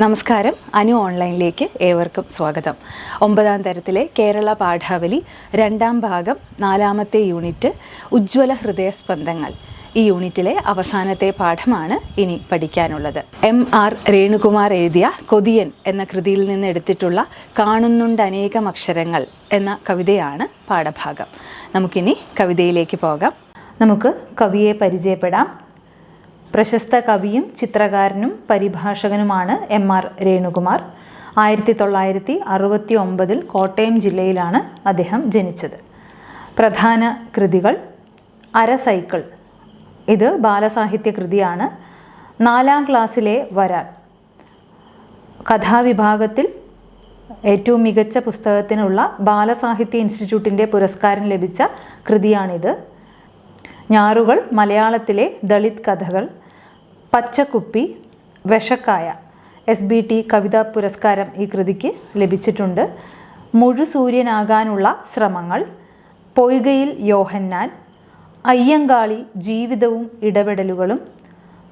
നമസ്കാരം. അനു ഓൺലൈനിലേക്ക് ഏവർക്കും സ്വാഗതം. ഒമ്പതാം തരത്തിലെ കേരള പാഠാവലി രണ്ടാം ഭാഗം നാലാമത്തെ യൂണിറ്റ് ഉജ്ജ്വല ഹൃദയസ്പന്ദങ്ങൾ ഈ യൂണിറ്റിലെ അവസാനത്തെ പാഠമാണ് ഇനി പഠിക്കാനുള്ളത്. എം ആർ രേണുകുമാർ എഴുതിയ കൊതിയൻ എന്ന കൃതിയിൽ നിന്ന് എടുത്തിട്ടുള്ള കാണുന്നുണ്ട് അനേകം അക്ഷരങ്ങൾ എന്ന കവിതയാണ് പാഠഭാഗം. നമുക്കിനി കവിതയിലേക്ക് പോകാം. നമുക്ക് കവിയെ പരിചയപ്പെടാം. പ്രശസ്ത കവിയും ചിത്രകാരനും പരിഭാഷകനുമാണ് എം ആർ രേണുകുമാർ. ആയിരത്തി തൊള്ളായിരത്തി അറുപത്തി ഒമ്പതിൽ കോട്ടയം ജില്ലയിലാണ് അദ്ദേഹം ജനിച്ചത്. പ്രധാന കൃതികൾ അര സൈക്കിൾ. ഇത് ബാലസാഹിത്യ കൃതിയാണ്. നാലാം ക്ലാസ്സിലെ വരാൽ. കഥാവിഭാഗത്തിൽ ഏറ്റവും മികച്ച പുസ്തകത്തിനുള്ള ബാലസാഹിത്യ ഇൻസ്റ്റിറ്റ്യൂട്ടിന്റെ പുരസ്കാരം ലഭിച്ച കൃതിയാണിത്. ഞാറുകൾ മലയാളത്തിലെ ദളിത് കഥകൾ. പച്ചക്കുപ്പി വിഷക്കായ എസ് ബി ടി കവിതാ പുരസ്കാരം ഈ കൃതിക്ക് ലഭിച്ചിട്ടുണ്ട്. മുഴുസൂര്യനാകാനുള്ള ശ്രമങ്ങൾ പൊയ്കയിൽ യോഹന്നാൻ അയ്യങ്കാളി ജീവിതവും ഇടപെടലുകളും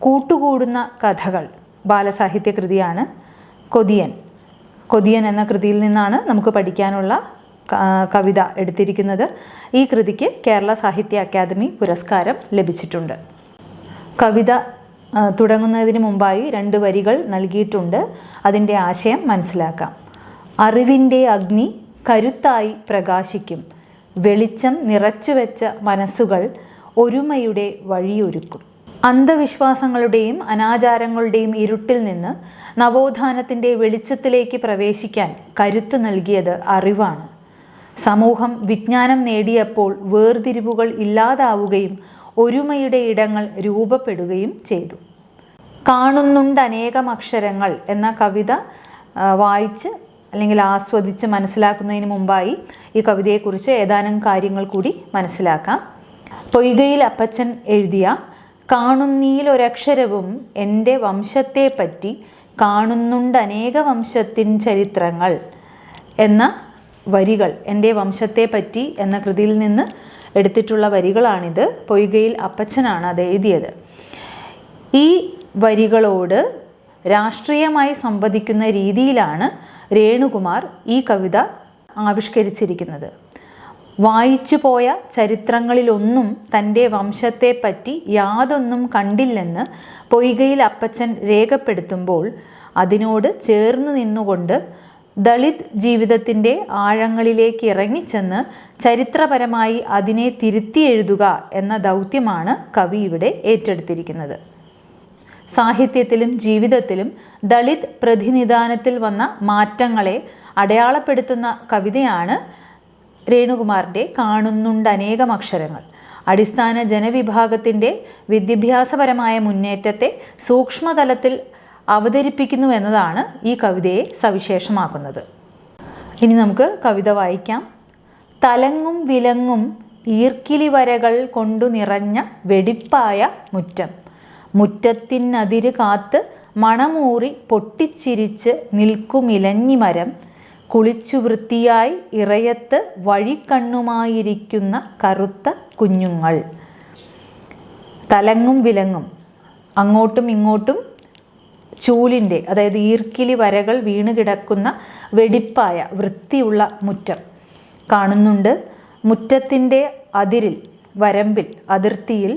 കൂട്ടുകൂടുന്ന കഥകൾ ബാലസാഹിത്യ കൃതിയാണ് കൊതിയൻ. കൊതിയൻ എന്ന കൃതിയിൽ നിന്നാണ് നമുക്ക് പഠിക്കാനുള്ള കവിത എടുത്തിരിക്കുന്നത്. ഈ കൃതിക്ക് കേരള സാഹിത്യ അക്കാദമി പുരസ്കാരം ലഭിച്ചിട്ടുണ്ട്. കവിത തുടങ്ങുന്നതിന് മുമ്പായി രണ്ട് വരികൾ നൽകിയിട്ടുണ്ട്. അതിന്റെ ആശയം മനസ്സിലാക്കാം. അറിവിന്റെ അഗ്നി കരുത്തായി പ്രകാശിക്കും. വെളിച്ചം നിറച്ചുവെച്ച മനസ്സുകൾ ഒരുമയുടെ വഴിയൊരുക്കും. അന്ധവിശ്വാസങ്ങളുടെയും അനാചാരങ്ങളുടെയും ഇരുട്ടിൽ നിന്ന് നവോത്ഥാനത്തിന്റെ വെളിച്ചത്തിലേക്ക് പ്രവേശിക്കാൻ കരുത്ത് നൽകിയത് അറിവാണ്. സമൂഹം വിജ്ഞാനം നേടിയപ്പോൾ വേർതിരിവുകൾ ഇല്ലാതാവുകയും ഒരുമയുടെ ഇടങ്ങൾ രൂപപ്പെടുകയും ചെയ്തു. കാണുന്നുണ്ട് അനേകം അക്ഷരങ്ങൾ എന്ന കവിത വായിച്ച് അല്ലെങ്കിൽ ആസ്വദിച്ച് മനസ്സിലാക്കുന്നതിന് മുമ്പായി ഈ കവിതയെക്കുറിച്ച് ഏതാനും കാര്യങ്ങൾ കൂടി മനസ്സിലാക്കാം. പൊയ്കയിൽ അപ്പച്ചൻ എഴുതിയ കാണുന്നീൽ കാണുന്നീലൊരക്ഷരവും എന്റെ വംശത്തെപ്പറ്റി കാണുന്നുണ്ട് അനേക വംശത്തിൻ ചരിത്രങ്ങൾ എന്ന വരികൾ എന്റെ വംശത്തെപ്പറ്റി എന്ന കൃതിയിൽ നിന്ന് എടുത്തിട്ടുള്ള വരികളാണിത്. പൊയ്കയിൽ അപ്പച്ചനാണ് അത് എഴുതിയത്. ഈ വരികളോട് രാഷ്ട്രീയമായി സംവദിക്കുന്ന രീതിയിലാണ് രേണുകുമാർ ഈ കവിത ആവിഷ്കരിച്ചിരിക്കുന്നത്. വായിച്ചു പോയ ചരിത്രങ്ങളിലൊന്നും തന്റെ വംശത്തെപ്പറ്റി യാതൊന്നും കണ്ടില്ലെന്ന് പൊയ്കയിൽ അപ്പച്ചൻ രേഖപ്പെടുത്തുമ്പോൾ അതിനോട് ചേർന്നു നിന്നുകൊണ്ട് ദളിത് ജീവിതത്തിന്റെ ആഴങ്ങളിലേക്ക് ഇറങ്ങിച്ചെന്ന് ചരിത്രപരമായി അതിനെ തിരുത്തിയെഴുതുക എന്ന ദൗത്യമാണ് കവി ഇവിടെ ഏറ്റെടുത്തിരിക്കുന്നത്. സാഹിത്യത്തിലും ജീവിതത്തിലും ദളിത് പ്രതിനിധാനത്തിൽ വന്ന മാറ്റങ്ങളെ അടയാളപ്പെടുത്തുന്ന കവിതയാണ് രേണുകുമാറിന്റെ കാണുന്നുണ്ട് അനേകം അക്ഷരങ്ങൾ. അടിസ്ഥാന ജനവിഭാഗത്തിന്റെ വിദ്യാഭ്യാസപരമായ മുന്നേറ്റത്തെ സൂക്ഷ്മതലത്തിൽ അവതരിപ്പിക്കുന്നു എന്നതാണ് ഈ കവിതയെ സവിശേഷമാക്കുന്നത്. ഇനി നമുക്ക് കവിത വായിക്കാം. തലങ്ങും വിലങ്ങും ഈർക്കിലി വരകൾ കൊണ്ടു നിറഞ്ഞ വെടിപ്പായ മുറ്റം. മുറ്റത്തിനതിര് കാത്ത് മണമൂറി പൊട്ടിച്ചിരിച്ച് നിൽക്കുമിലഞ്ഞി മരം കുളിച്ചു വൃത്തിയായി ഇറയത്ത് വഴിക്കണ്ണുമായിരിക്കുന്ന കറുത്ത കുഞ്ഞുങ്ങൾ. തലങ്ങും വിലങ്ങും. അങ്ങോട്ടും ഇങ്ങോട്ടും ചൂലിന്റെ അതായത് ഈർക്കിലി വരകൾ വീണ് കിടക്കുന്ന വെടിപ്പായ വൃത്തിയുള്ള മുറ്റം. കാണുന്നുണ്ട് മുറ്റത്തിന്റെ അതിരിൽ വരമ്പിൽ അതിർത്തിയിൽ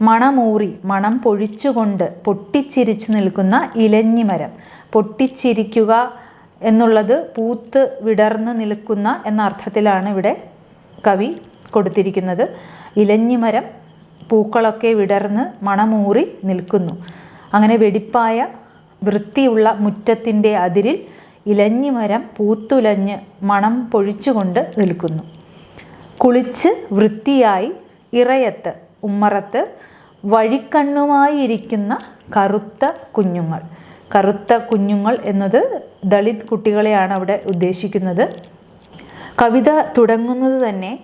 മണമൂറി മണം പൊഴിച്ചുകൊണ്ട് പൊട്ടിച്ചിരിച്ചു നിൽക്കുന്ന ഇലഞ്ഞിമരം. പൊട്ടിച്ചിരിക്കുക എന്നുള്ളത് പൂത്ത് വിടർന്ന് നിൽക്കുന്ന എന്ന അർത്ഥത്തിലാണ് ഇവിടെ കവി കൊടുത്തിരിക്കുന്നത്. ഇലഞ്ഞിമരം പൂക്കളൊക്കെ വിടർന്ന് മണമൂറി നിൽക്കുന്നു. അങ്ങനെ വെടിപ്പായ വൃത്തിയുള്ള മുറ്റത്തിന്റെ അതിരിൽ ഇലഞ്ഞിമരം പൂത്തുലഞ്ഞ് മണം പൊഴിച്ചുകൊണ്ട് നിൽക്കുന്നു. കുളിച്ച് വൃത്തിയായി ഇറയത്ത് ഉമ്മറത്ത് വഴിക്കണ്ണുമായിരിക്കുന്ന കറുത്ത കുഞ്ഞുങ്ങൾ. കറുത്ത കുഞ്ഞുങ്ങൾ എന്നത് ദളിത് കുട്ടികളെയാണ് അവിടെ ഉദ്ദേശിക്കുന്നത്. കവിത തുടങ്ങുന്നത് തന്നെ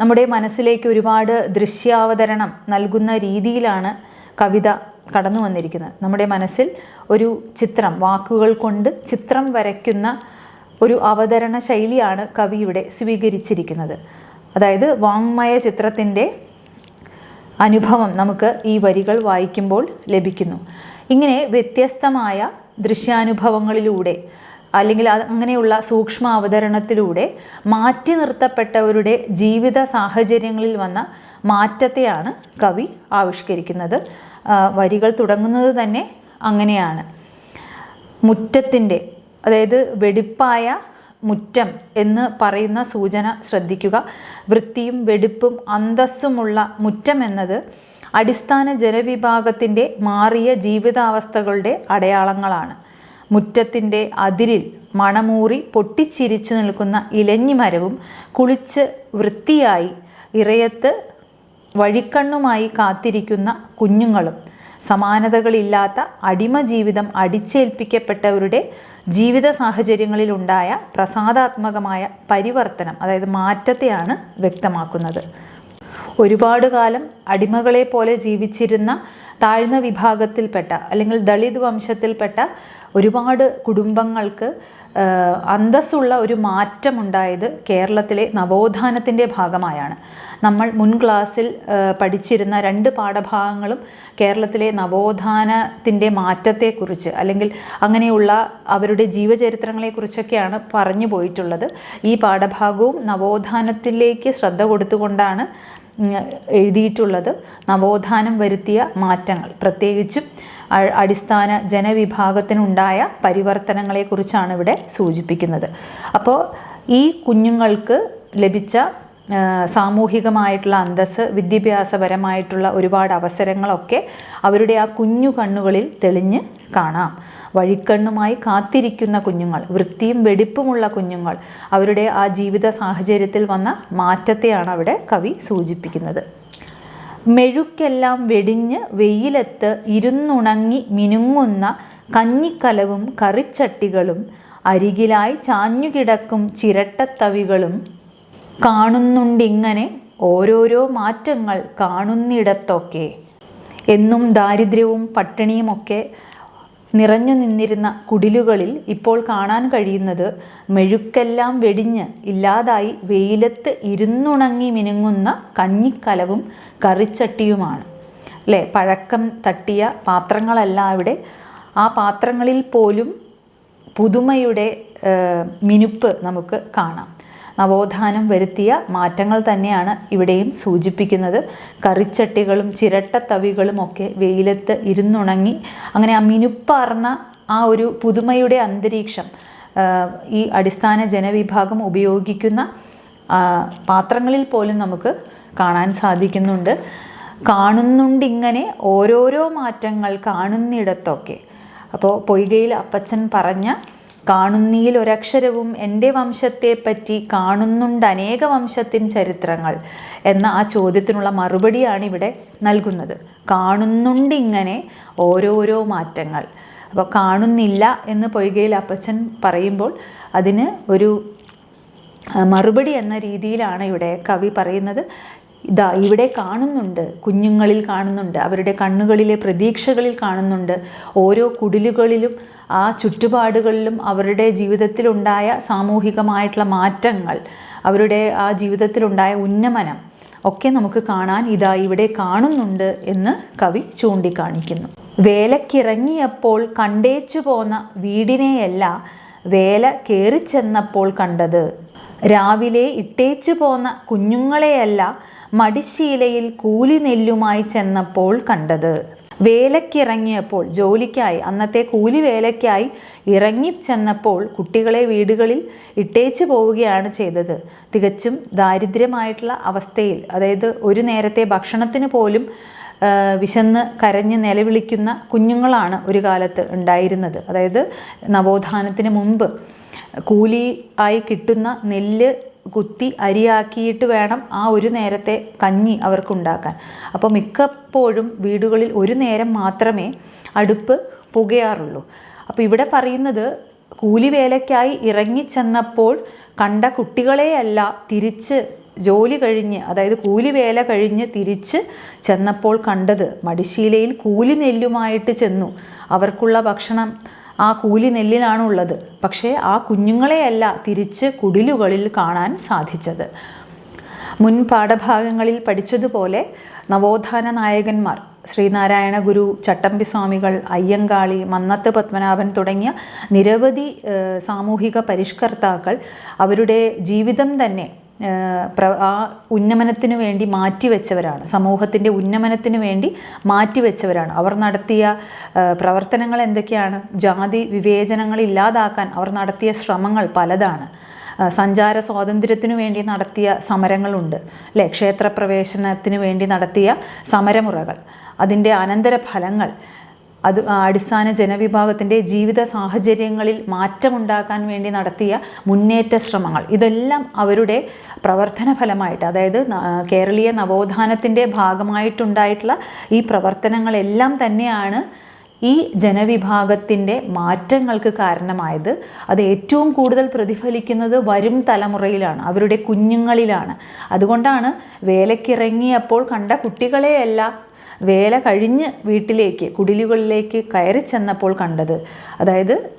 നമ്മുടെ മനസ്സിലേക്ക് ഒരുപാട് ദൃശ്യാവതരണം നൽകുന്ന രീതിയിലാണ് കവിത കടന്നു വന്നിരിക്കുന്നത്. നമ്മുടെ മനസ്സിൽ ഒരു ചിത്രം വാക്കുകൾ കൊണ്ട് ചിത്രം വരയ്ക്കുന്ന ഒരു അവതരണ ശൈലിയാണ് കവി ഇവിടെ സ്വീകരിച്ചിരിക്കുന്നത്. അതായത് വാങ്മയ ചിത്രത്തിന്റെ അനുഭവം നമുക്ക് ഈ വരികൾ വായിക്കുമ്പോൾ ലഭിക്കുന്നു. ഇങ്ങനെ വ്യത്യസ്തമായ ദൃശ്യാനുഭവങ്ങളിലൂടെ അല്ലെങ്കിൽ അങ്ങനെയുള്ള സൂക്ഷ്മ അവതരണത്തിലൂടെ മാറ്റി നിർത്തപ്പെട്ടവരുടെ ജീവിത സാഹചര്യങ്ങളിൽ വന്ന മാറ്റത്തെയാണ് കവി ആവിഷ്കരിക്കുന്നത്. വരികൾ തുടങ്ങുന്നത് തന്നെ അങ്ങനെയാണ്. മുറ്റത്തിന്റെ അതായത് വെടിപ്പായ മുറ്റം എന്ന് പറയുന്ന സൂചന ശ്രദ്ധിക്കുക. വൃത്തിയും വെടിപ്പും അന്തസ്സുമുള്ള മുറ്റം എന്നത് അടിസ്ഥാന ജനവിഭാഗത്തിന്റെ മാറിയ ജീവിതാവസ്ഥകളുടെ അടയാളങ്ങളാണ്. മുറ്റത്തിന്റെ അതിരിൽ മണമൂറി പൊട്ടിച്ചിരിച്ചു നിൽക്കുന്ന ഇലഞ്ഞിമരവും കുളിച്ച് വൃത്തിയായി ഇറയത്ത് വഴിക്കണ്ണുമായി കാത്തിരിക്കുന്ന കുഞ്ഞുങ്ങളും സമാനതകളില്ലാത്ത അടിമ ജീവിതം അടിച്ചേൽപ്പിക്കപ്പെട്ടവരുടെ ജീവിത സാഹചര്യങ്ങളിലുണ്ടായ പ്രസാദാത്മകമായ പരിവർത്തനം അതായത് മാറ്റത്തെയാണ് വ്യക്തമാക്കുന്നത്. ഒരുപാട് കാലം അടിമകളെ പോലെ ജീവിച്ചിരുന്ന താഴ്ന്ന വിഭാഗത്തിൽപ്പെട്ട അല്ലെങ്കിൽ ദളിത് വംശത്തിൽപ്പെട്ട ഒരുപാട് കുടുംബങ്ങൾക്ക് അന്തസ്സുള്ള ഒരു മാറ്റമുണ്ടായത് കേരളത്തിലെ നവോത്ഥാനത്തിന്റെ ഭാഗമായാണ്. നമ്മൾ മുൻ ക്ലാസ്സിൽ പഠിച്ചിരുന്ന രണ്ട് പാഠഭാഗങ്ങളും കേരളത്തിലെ നവോത്ഥാനത്തിന്റെ മാറ്റത്തെക്കുറിച്ച് അല്ലെങ്കിൽ അങ്ങനെയുള്ള അവരുടെ ജീവചരിത്രങ്ങളെക്കുറിച്ചൊക്കെയാണ് പറഞ്ഞു പോയിട്ടുള്ളത്. ഈ പാഠഭാഗവും നവോത്ഥാനത്തിലേക്ക് ശ്രദ്ധ കൊടുത്തുകൊണ്ടാണ് എഴുതിയിട്ടുള്ളത്. നവോത്ഥാനം വരുത്തിയ മാറ്റങ്ങൾ. പ്രത്യേകിച്ചും അടിസ്ഥാന ജനവിഭാഗത്തിനുണ്ടായ പരിവർത്തനങ്ങളെക്കുറിച്ചാണ് ഇവിടെ സൂചിപ്പിക്കുന്നത്. അപ്പോൾ ഈ കുഞ്ഞുങ്ങൾക്ക് ലഭിച്ച സാമൂഹികമായിട്ടുള്ള അന്തസ്സ് വിദ്യാഭ്യാസപരമായിട്ടുള്ള ഒരുപാട് അവസരങ്ങളൊക്കെ അവരുടെ ആ കുഞ്ഞു കണ്ണുകളിൽ തെളിഞ്ഞ് കാണാം. വഴിക്കണ്ണുമായി കാത്തിരിക്കുന്ന കുഞ്ഞുങ്ങൾ വൃത്തിയും വെടിപ്പുമുള്ള കുഞ്ഞുങ്ങൾ അവരുടെ ആ ജീവിത സാഹചര്യത്തിൽ വന്ന മാറ്റത്തെയാണ് അവിടെ കവി സൂചിപ്പിക്കുന്നത്. മെഴുക്കെല്ലാം വെടിഞ്ഞ് വെയിലത്ത് ഇരുന്നുണങ്ങി മിനുങ്ങുന്ന കഞ്ഞിക്കലവും കറിച്ചട്ടികളും അരികിലായി ചാഞ്ഞുകിടക്കും ചിരട്ടത്തവികളും കാണുന്നുണ്ടിങ്ങനെ ഓരോരോ മാറ്റങ്ങൾ കാണുന്നിടത്തൊക്കെ. എന്നും ദാരിദ്ര്യവും പട്ടിണിയുമൊക്കെ നിറഞ്ഞു നിന്നിരുന്ന കുടിലുകളിൽ ഇപ്പോൾ കാണാൻ കഴിയുന്നത് മെഴുക്കെല്ലാം വെടിഞ്ഞ് ഇല്ലാതായി വെയിലത്ത് ഇരുന്നുണങ്ങി മിനുങ്ങുന്ന കഞ്ഞിക്കലവും കറിച്ചട്ടിയുമാണ്. അല്ലേ പഴക്കം തട്ടിയ പാത്രങ്ങളല്ല അവിടെ. ആ പാത്രങ്ങളിൽ പോലും പുതുമയുടെ മിനുപ്പ് നമുക്ക് കാണാം. നവോത്ഥാനം വരുത്തിയ മാറ്റങ്ങൾ തന്നെയാണ് ഇവിടെയും സൂചിപ്പിക്കുന്നത്. കറിച്ചട്ടികളും ചിരട്ടത്തവികളും ഒക്കെ വെയിലത്ത് ഇരുന്നുണങ്ങി അങ്ങനെ ആ മിനുപ്പാർന്ന ആ ഒരു പുതുമയുടെ അന്തരീക്ഷം ഈ അടിസ്ഥാന ജനവിഭാഗം ഉപയോഗിക്കുന്ന പാത്രങ്ങളിൽ പോലും നമുക്ക് കാണാൻ സാധിക്കുന്നുണ്ട്. കാണുന്നുണ്ടിങ്ങനെ ഓരോരോ മാറ്റങ്ങൾ കാണുന്നിടത്തൊക്കെ. അപ്പോൾ പൊയ്കയിൽ അപ്പച്ചൻ പറഞ്ഞ കാണുന്നീൽ ഒരക്ഷരവും എന്റെ വംശത്തെപ്പറ്റി കാണുന്നുണ്ട് അനേക വംശത്തിൻ ചരിത്രങ്ങൾ എന്ന ആ ചോദ്യത്തിനുള്ള മറുപടിയാണ് ഇവിടെ നൽകുന്നത്. കാണുന്നുണ്ടിങ്ങനെ ഓരോരോ മാറ്റങ്ങൾ. അപ്പോൾ കാണുന്നില്ല എന്ന് പൊയ്കയിൽ അപ്പച്ചൻ പറയുമ്പോൾ അതിന് ഒരു മറുപടി എന്ന രീതിയിലാണ് ഇവിടെ കവി പറയുന്നത്. ഇതാ ഇവിടെ കാണുന്നുണ്ട് കുഞ്ഞുങ്ങളിൽ കാണുന്നുണ്ട് അവരുടെ കണ്ണുകളിലെ പ്രതീക്ഷകളിൽ കാണുന്നുണ്ട്. ഓരോ കുടിലുകളിലും ആ ചുറ്റുപാടുകളിലും അവരുടെ ജീവിതത്തിലുണ്ടായ സാമൂഹികമായിട്ടുള്ള മാറ്റങ്ങൾ അവരുടെ ആ ജീവിതത്തിലുണ്ടായ ഉന്നമനം ഒക്കെ നമുക്ക് കാണാൻ ഇതാ ഇവിടെ കാണുന്നുണ്ട് എന്ന് കവി ചൂണ്ടിക്കാണിക്കുന്നു. വേലക്കിറങ്ങിയപ്പോൾ കണ്ടേച്ചു പോന്ന വീടിനെയല്ല വേല കയറിച്ചെന്നപ്പോൾ കണ്ടത്. രാവിലെ ഇട്ടേച്ചു പോന്ന കുഞ്ഞുങ്ങളെയല്ല മടിശീലയിൽ കൂലി നെല്ലുമായി ചെന്നപ്പോൾ കണ്ടത്. വേലക്കിറങ്ങിയപ്പോൾ ജോലിക്കായി അന്നത്തെ കൂലി വേലയ്ക്കായി ഇറങ്ങി ചെന്നപ്പോൾ കുട്ടികളെ വീടുകളിൽ ഇട്ടേച്ച് പോവുകയാണ് ചെയ്തത്. തികച്ചും ദാരിദ്ര്യമായിട്ടുള്ള അവസ്ഥയിൽ അതായത് ഒരു നേരത്തെ ഭക്ഷണത്തിന് പോലും വിശന്ന് കരഞ്ഞ് നിലവിളിക്കുന്ന കുഞ്ഞുങ്ങളാണ് ഒരു കാലത്ത് ഉണ്ടായിരുന്നത്. അതായത് നവോത്ഥാനത്തിന് മുമ്പ് കൂലി ആയി കിട്ടുന്ന നെല്ല് കുത്തി അരിയാക്കിയിട്ട് വേണം ആ ഒരു നേരത്തെ കഞ്ഞി അവർക്കുണ്ടാക്കാൻ. അപ്പോൾ മിക്കപ്പോഴും വീടുകളിൽ ഒരു നേരം മാത്രമേ അടുപ്പ് പുകയാറുള്ളൂ. അപ്പോൾ ഇവിടെ പറയുന്നത് കൂലിവേലയ്ക്കായി ഇറങ്ങി ഇറങ്ങിച്ചെന്നപ്പോൾ കണ്ട കുട്ടികളെയല്ല തിരിച്ച് ജോലി കഴിഞ്ഞ് അതായത് കൂലിവേല കഴിഞ്ഞ് തിരിച്ച് ചെന്നപ്പോൾ കണ്ടത്. മടിശീലയിൽ കൂലി നെല്ലുമായിട്ട് ചെന്നു. അവർക്കുള്ള ഭക്ഷണം ആ കൂലി നെല്ലിലാണുള്ളത് പക്ഷേ ആ കുഞ്ഞുങ്ങളെയല്ല തിരിച്ച് കുടിലുകളിൽ കാണാൻ സാധിച്ചത്. മുൻ പാഠഭാഗങ്ങളിൽ പഠിച്ചതുപോലെ നവോത്ഥാന നായകന്മാർ ശ്രീനാരായണ ഗുരു ചട്ടമ്പി സ്വാമികൾ അയ്യങ്കാളി മന്നത്ത് പത്മനാഭൻ തുടങ്ങിയ നിരവധി സാമൂഹിക പരിഷ്കർത്താക്കൾ അവരുടെ ജീവിതം തന്നെ ആ ഉന്നമനത്തിന് വേണ്ടി മാറ്റിവെച്ചവരാണ്. സമൂഹത്തിന്റെ ഉന്നമനത്തിന് വേണ്ടി മാറ്റിവെച്ചവരാണ്. അവർ നടത്തിയ പ്രവർത്തനങ്ങൾ എന്തൊക്കെയാണ്? ജാതി വിവേചനങ്ങൾ ഇല്ലാതാക്കാൻ അവർ നടത്തിയ ശ്രമങ്ങൾ പലതാണ്. സഞ്ചാര സ്വാതന്ത്ര്യത്തിനു വേണ്ടി നടത്തിയ സമരങ്ങളുണ്ട്. അല്ലേ? ക്ഷേത്രപ്രവേശനത്തിന് വേണ്ടി നടത്തിയ സമരമുറകൾ. അതിന്റെ അനന്തരഫലങ്ങൾ അത് അടിസ്ഥാന ജനവിഭാഗത്തിന്റെ ജീവിത സാഹചര്യങ്ങളിൽ മാറ്റമുണ്ടാക്കാൻ വേണ്ടി നടത്തിയ മുന്നേറ്റ ശ്രമങ്ങൾ. ഇതെല്ലാം അവരുടെ പ്രവർത്തന ഫലമായിട്ട് അതായത് കേരളീയ നവോത്ഥാനത്തിന്റെ ഭാഗമായിട്ടുണ്ടായിട്ടുള്ള ഈ പ്രവർത്തനങ്ങളെല്ലാം തന്നെയാണ് ഈ ജനവിഭാഗത്തിന്റെ മാറ്റങ്ങൾക്ക് കാരണമായത്. അത് ഏറ്റവും കൂടുതൽ പ്രതിഫലിക്കുന്നത് വരും തലമുറയിലാണ് അവരുടെ കുഞ്ഞുങ്ങളിലാണ്. അതുകൊണ്ടാണ് വേലക്കിറങ്ങിയപ്പോൾ കണ്ട കുട്ടികളെയല്ല വേല കഴിഞ്ഞ് വീട്ടിലേക്ക് കുടിലുകളിലേക്ക് കയറി ചെന്നപ്പോൾ കണ്ടത്. അതായത്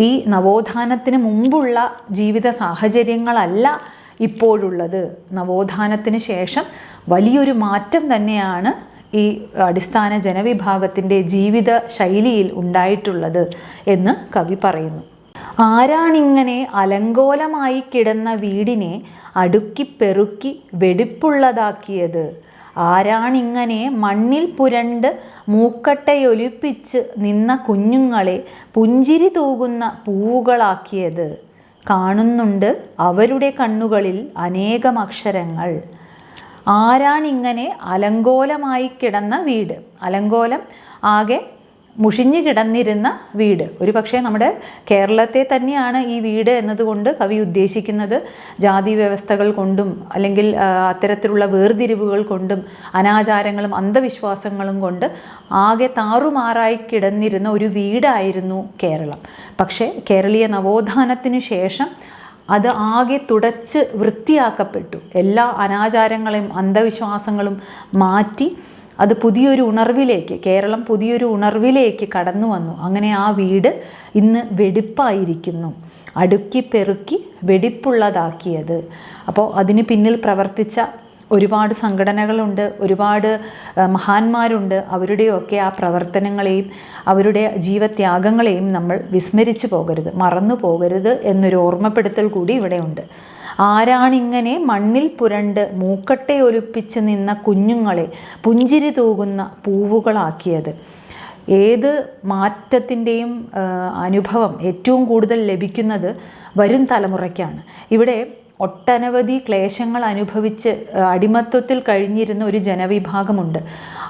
ഈ നവോത്ഥാനത്തിന് മുമ്പുള്ള ജീവിത സാഹചര്യങ്ങളല്ല ഇപ്പോഴുള്ളത്. നവോത്ഥാനത്തിന് ശേഷം വലിയൊരു മാറ്റം തന്നെയാണ് ഈ അടിസ്ഥാന ജനവിഭാഗത്തിന്റെ ജീവിത ശൈലിയിൽ ഉണ്ടായിട്ടുള്ളത് എന്ന് കവി പറയുന്നു. ആരാണിങ്ങനെ അലങ്കോലമായി കിടന്ന വീടിനെ അടുക്കി പെറുക്കി വെടിപ്പുള്ളതാക്കിയത്? ആരാണിങ്ങനെ മണ്ണിൽ പുരണ്ട് മൂക്കട്ടയൊലിപ്പിച്ച് നിന്ന കുഞ്ഞുങ്ങളെ പുഞ്ചിരി തൂകുന്ന പൂവുകളാക്കിയത്. കാണുന്നുണ്ട് അവരുടെ കണ്ണുകളിൽ അനേകം അക്ഷരങ്ങൾ. ആരാണിങ്ങനെ അലങ്കോലമായി കിടന്ന വീട്. അലങ്കോലം ആകെ മുഷിഞ്ഞു കിടന്നിരുന്ന വീട്. ഒരു പക്ഷേ നമ്മുടെ കേരളത്തെ തന്നെയാണ് ഈ വീട് എന്നതുകൊണ്ട് കവി ഉദ്ദേശിക്കുന്നത് ജാതി വ്യവസ്ഥകൾ കൊണ്ടും അല്ലെങ്കിൽ അത്തരത്തിലുള്ള വേർതിരിവുകൾ കൊണ്ടും അനാചാരങ്ങളും അന്ധവിശ്വാസങ്ങളും കൊണ്ട് ആകെ താറുമാറായി കിടന്നിരുന്ന ഒരു വീടായിരുന്നു കേരളം. പക്ഷേ കേരളീയ നവോത്ഥാനത്തിനു ശേഷം അത് ആകെ തുടച്ച് വൃത്തിയാക്കപ്പെട്ടു. എല്ലാ അനാചാരങ്ങളെയും അന്ധവിശ്വാസങ്ങളും മാറ്റി അത് പുതിയൊരു ഉണർവിലേക്ക് കേരളം പുതിയൊരു ഉണർവിലേക്ക് കടന്നു വന്നു. അങ്ങനെ ആ വീട് ഇന്ന് വെടിപ്പായിരിക്കുന്നു. അടുക്കി പെറുക്കി വെടിപ്പുള്ളതാക്കിയത്. അപ്പോൾ അതിന് പിന്നിൽ പ്രവർത്തിച്ച ഒരുപാട് സംഘടനകളുണ്ട് ഒരുപാട് മഹാന്മാരുണ്ട്. അവരുടെയൊക്കെ ആ പ്രവർത്തനങ്ങളെയും അവരുടെ ജീവത്യാഗങ്ങളെയും നമ്മൾ വിസ്മരിച്ചു പോകരുത് മറന്നു പോകരുത് എന്നൊരു ഓർമ്മപ്പെടുത്തൽ കൂടി ഇവിടെയുണ്ട് ആരാണിങ്ങനെ മണ്ണിൽ പുരണ്ട് മൂക്കട്ടെ ഒലിപ്പിച്ച് നിന്ന കുഞ്ഞുങ്ങളെ പുഞ്ചിരി തൂകുന്ന പൂവുകളാക്കിയത്? ഏത് മാറ്റത്തിന്റെയും അനുഭവം ഏറ്റവും കൂടുതൽ ലഭിക്കുന്നത് വരും തലമുറയ്ക്കാണ്. ഇവിടെ ഒട്ടനവധി ക്ലേശങ്ങൾ അനുഭവിച്ച് അടിമത്വത്തിൽ കഴിഞ്ഞിരുന്ന ഒരു ജനവിഭാഗമുണ്ട്.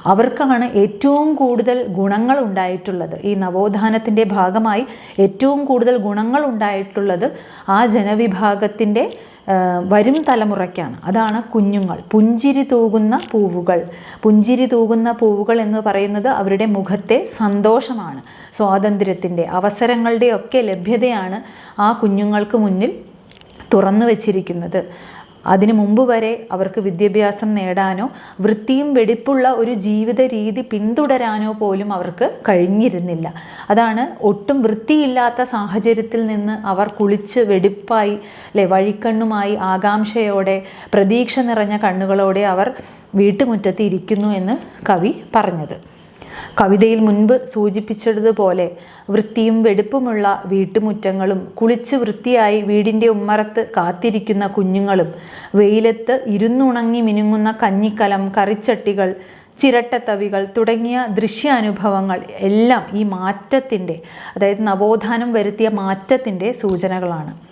അവർക്കാണ് ഏറ്റവും കൂടുതൽ ഗുണങ്ങൾ ഉണ്ടായിട്ടുള്ളത്. ഈ നവോത്ഥാനത്തിന്റെ ഭാഗമായി ഏറ്റവും കൂടുതൽ ഗുണങ്ങൾ ഉണ്ടായിട്ടുള്ളത് ആ ജനവിഭാഗത്തിന്റെ വരും തലമുറയ്ക്കാണ്. അതാണ് കുഞ്ഞുങ്ങൾ. പുഞ്ചിരി തൂകുന്ന പൂവുകൾ. പുഞ്ചിരി തൂകുന്ന പൂവുകൾ എന്ന് പറയുന്നത് അവരുടെ മുഖത്തെ സന്തോഷമാണ്. സ്വാതന്ത്ര്യത്തിന്റെ അവസരങ്ങളുടെയൊക്കെ ലഭ്യതയാണ് ആ കുഞ്ഞുങ്ങൾക്ക് മുന്നിൽ തുറന്നു വച്ചിരിക്കുന്നത്. അതിനു മുമ്പ് വരെ അവർക്ക് വിദ്യാഭ്യാസം നേടാനോ വൃത്തിയും വെടിപ്പുള്ള ഒരു ജീവിത രീതി പിന്തുടരാനോ പോലും അവർക്ക് കഴിഞ്ഞിരുന്നില്ല. അതാണ് ഒട്ടും വൃത്തിയില്ലാത്ത സാഹചര്യത്തിൽ നിന്ന് അവർ കുളിച്ച് വെടിപ്പായി അല്ലെ വഴിക്കണ്ണുമായി ആകാംക്ഷയോടെ പ്രതീക്ഷ നിറഞ്ഞ കണ്ണുകളോടെ അവർ വീട്ടുമുറ്റത്ത് ഇരിക്കുന്നു എന്ന് കവി പറഞ്ഞത്. കവിതയിൽ മുൻപ് സൂചിപ്പിച്ചതുപോലെ വൃത്തിയും വെടുപ്പുമുള്ള വീട്ടുമുറ്റങ്ങളും കുളിച്ച് വൃത്തിയായി വീടിന്റെ ഉമ്മറത്ത് കാത്തിരിക്കുന്ന കുഞ്ഞുങ്ങളും വെയിലത്ത് ഇരുന്നുണങ്ങി മിനുങ്ങുന്ന കഞ്ഞിക്കലം കറിച്ചട്ടികൾ ചിരട്ടത്തവികൾ തുടങ്ങിയ ദൃശ്യാനുഭവങ്ങൾ എല്ലാം ഈ മാറ്റത്തിന്റെ അതായത് നവോത്ഥാനം വരുത്തിയ മാറ്റത്തിന്റെ സൂചനകളാണ്.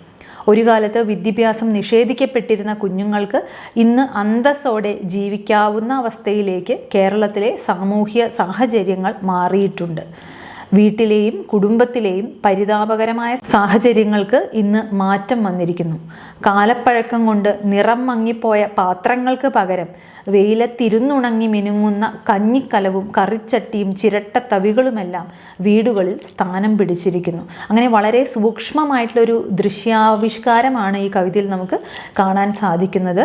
ഒരു കാലത്ത് വിദ്യാഭ്യാസം നിഷേധിക്കപ്പെട്ടിരുന്ന കുഞ്ഞുങ്ങൾക്ക് ഇന്ന് അന്തസ്സോടെ ജീവിക്കാവുന്ന അവസ്ഥയിലേക്ക് കേരളത്തിലെ സാമൂഹ്യ സാഹചര്യങ്ങൾ മാറിയിട്ടുണ്ട്. വീട്ടിലെയും കുടുംബത്തിലെയും പരിതാപകരമായ സാഹചര്യങ്ങൾക്ക് ഇന്ന് മാറ്റം വന്നിരിക്കുന്നു. കാലപ്പഴക്കം കൊണ്ട് നിറം മങ്ങിപ്പോയ പാത്രങ്ങൾക്ക് പകരം വെയിലത്തിരുന്നുണങ്ങി മിനുങ്ങുന്ന കഞ്ഞിക്കലവും കറിച്ചട്ടിയും ചിരട്ടത്തവികളുമെല്ലാം വീടുകളിൽ സ്ഥാനം പിടിച്ചിരിക്കുന്നു. അങ്ങനെ വളരെ സൂക്ഷ്മമായിട്ടുള്ളൊരു ദൃശ്യാവിഷ്കാരമാണ് ഈ കവിതയിൽ നമുക്ക് കാണാൻ സാധിക്കുന്നത്.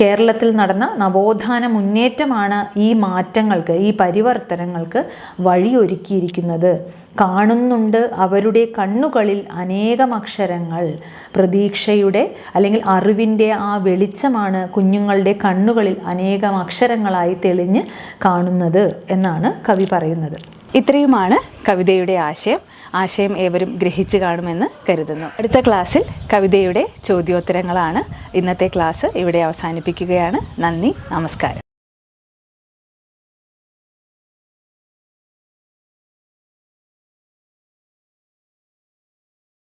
കേരളത്തിൽ നടന്ന നവോത്ഥാന മുന്നേറ്റമാണ് ഈ മാറ്റങ്ങൾക്ക് ഈ പരിവർത്തനങ്ങൾക്ക് വഴിയൊരുക്കിയിരിക്കുന്നത്. കാണുന്നുണ്ട് അവരുടെ കണ്ണുകളിൽ അനേകം അക്ഷരങ്ങൾ. പ്രതീക്ഷയുടെ അല്ലെങ്കിൽ അറിവിന്റെ ആ വെളിച്ചമാണ് കുഞ്ഞുങ്ങളുടെ കണ്ണുകളിൽ അനേകം അക്ഷരങ്ങളായി തെളിഞ്ഞ് കാണുന്നത് എന്നാണ് കവി പറയുന്നത്. ഇത്രയുമാണ് കവിതയുടെ ആശയം. ആശയം ഏവരും ഗ്രഹിച്ചു കാണുമെന്ന് കരുതുന്നു. അടുത്ത ക്ലാസ്സിൽ കവിതയുടെ ചോദ്യോത്തരങ്ങളാണ് ഇന്നത്തെ ക്ലാസ് ഇവിടെ അവസാനിപ്പിക്കുകയാണ്. നന്ദി നമസ്കാരം.